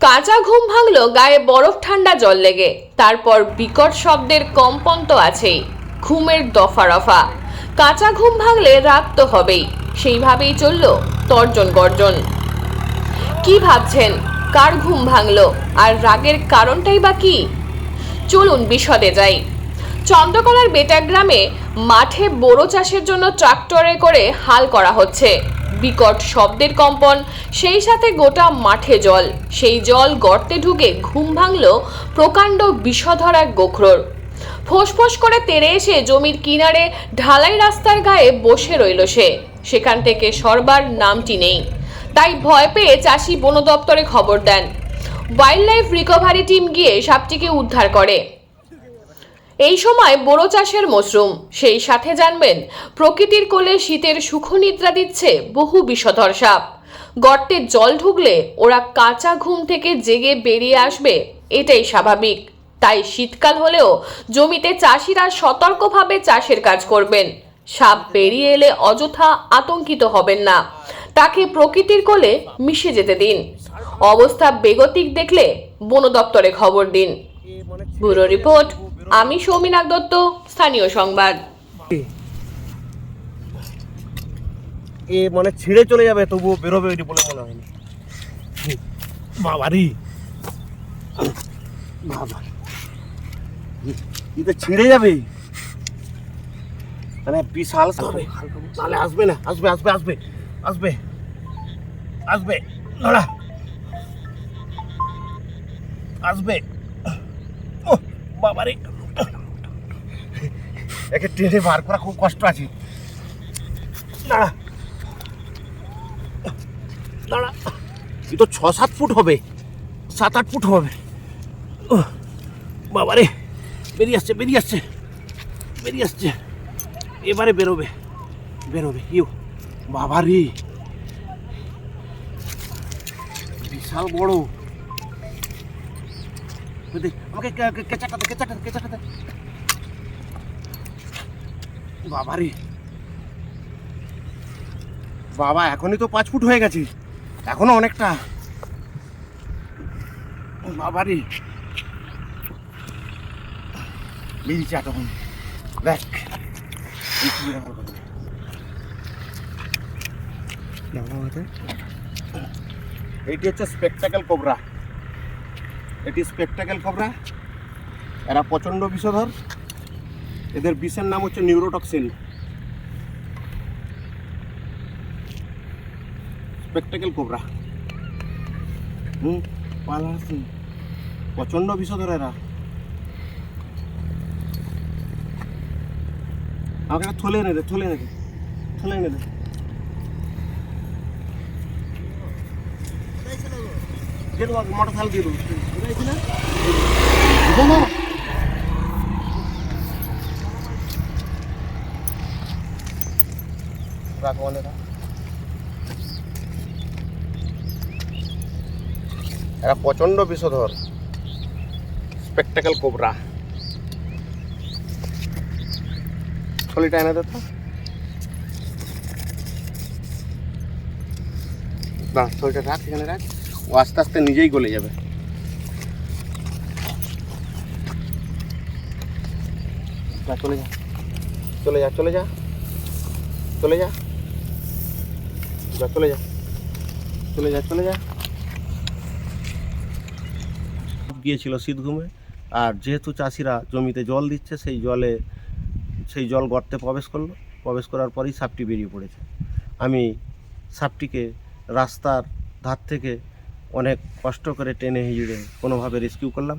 কাঁচা ঘুম ভাঙলো, গায়ে বরফ ঠান্ডা জল লেগে। তারপর বিকট শব্দের কম্পন তো আছেই, ঘুমের দফা রফা। কাঁচা ঘুম ভাঙলে রাগ তো হবেই, সেইভাবেই চলল তর্জন গর্জন। কি ভাবছেন? কার ঘুম ভাঙলো? আর রাগের কারণটাই বা কি? চলুন বিশদে যাই। চন্দ্রকলার বেটা গ্রামে মাঠে বোরো চাষের জন্য ট্রাক্টরে করে হাল করা হচ্ছে। বিকট শব্দের কম্পন, সেই সাথে গোটা মাঠে জল। সেই জল গর্তে ঢুকে ঘুম ভাঙল প্রকাণ্ড বিষধর এক গোখরোর। ফোঁস করে তেড়ে এসে জমির কিনারে ঢালাই রাস্তার গায়ে বসে রইল সে। সেখান থেকে সরবার নামটি নেই। তাই ভয় পেয়ে চাষি বন দপ্তরে খবর দেন। ওয়াইল্ড লাইফ রিকভারি টিম গিয়ে সাপটিকে উদ্ধার করে। এই সময় বোরো চাষের মশরুম সেই সাথে জানবেন, প্রকৃতির কোলে শীতের সুখনিদ্রা দিচ্ছে বহু বিষধর সাপ। গর্তে জল ঢুকলে ওরা কাঁচা ঘুম থেকে জেগে বেরিয়ে আসবে, এটাই স্বাভাবিক। তাই শীতকাল হলেও জমিতে চাষিরা সতর্কভাবে চাষের কাজ করবেন। সাপ বেরিয়ে এলে অযথা আতঙ্কিত হবেন না। তাকে প্রকৃতির কোলে মিশে যেতে দিন। অবস্থা বেগতিক দেখলে বন দপ্তরে খবর দিন। ব্যুরো রিপোর্ট আমি সৌমিনাক দত্ত স্থানীয় সংবাদ। এ মানে ছিঁড়ে চলে যাবে তবুও বেরোবে এটি বলে মনে হয়নি। বাবারি। বাবা ই ছিঁড়ে যাবে। মানে বিশাল হবে নাহলে আসবে না আসবে আসবে আসবে আসবে আসবে নড়া আসবে। ও বাবারে। একে টেনে বার করা খুব কষ্ট আছে। দাঁড়া। দাঁড়া। তো ছ সাত ফুট হবে। সাত আট ফুট হবে। বাবারে, বেরিয়ে আসছে বেরিয়ে আসছে। বেরিয়ে আসছে। এবারে বেরোবে। বেরোবে। ইউ, বাবারে। বিশাল বড়। আমাকে কেঁচাটা দে কেঁচাটা দে। বাবারে। বাবা, এখনই তো পাঁচ ফুট হয়ে গেছে। এখনও অনেকটা। বাবারে। বেরিয়েছে এতক্ষণ। দেখ? এইটি হচ্ছে স্পেকটাকেল কোবরা এটি স্পেকটাকেল কোবরা এরা প্রচণ্ড বিষধর। এদের বিষের নাম হচ্ছে নিউরোটক্সিন। স্পেকটাকেল কোবরা হুম পালা আছে। প্রচণ্ড বিষধর এরা। আমাকে একটা থলে এনে দে থলে এনে দে থলে এনে দে। দিয়ে দেবো। মোটর থাল দিয়ে দেবো রাখ মনে রাখ এরা প্রচণ্ড বিষধর। স্পেকটাকেল কোবরা থলিটা এনে দে তো। না থলিটা রাখ এখানে রাখ। ও আস্তে আস্তে নিজেই গলে যাবে। চলে যা। চলে যা চলে যা। চলে যা। যা, চলে যা। চলে যা চলে যা। গিয়েছিল শীত ঘুমে আর যেহেতু চাষিরা জমিতে জল দিচ্ছে, সেই জলে, সেই জল গর্তে প্রবেশ করল। প্রবেশ করার পরেই সাপটি বেরিয়ে পড়েছে। আমি সাপটিকে রাস্তার ধার থেকে অনেক কষ্ট করে টেনে হিজড়ে কোনোভাবে রেস্কিউ করলাম।